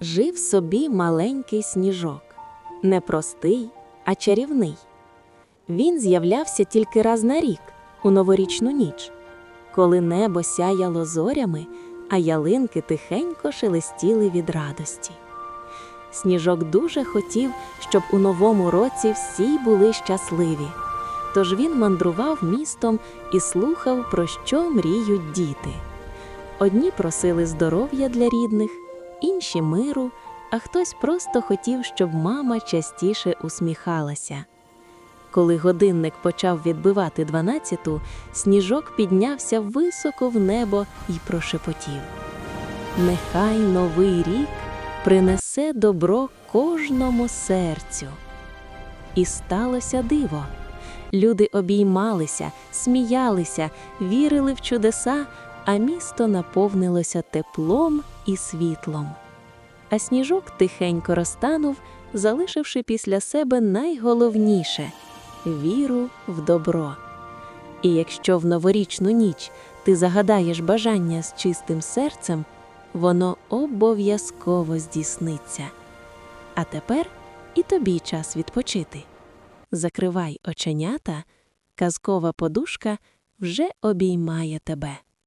Жив собі маленький сніжок, не простий, а чарівний. Він з'являвся тільки раз на рік, у новорічну ніч, коли небо сяяло зорями, а ялинки тихенько шелестіли від радості. Сніжок дуже хотів, щоб у новому році всі були щасливі. Тож він мандрував містом і слухав, про що мріють діти. Одні просили здоров'я для рідних, інші миру, а хтось просто хотів, щоб мама частіше усміхалася. Коли годинник почав відбивати дванадцяту, сніжок піднявся високо в небо і прошепотів. Нехай новий рік принесе добро кожному серцю. І сталося диво. Люди обіймалися, сміялися, вірили в чудеса, а місто наповнилося теплом і світлом. А сніжок тихенько розтанув, залишивши після себе найголовніше віру в добро. І якщо в новорічну ніч ти загадаєш бажання з чистим серцем, воно обов'язково здійсниться. А тепер і тобі час відпочити. Закривай оченята, казкова подушка вже обіймає тебе.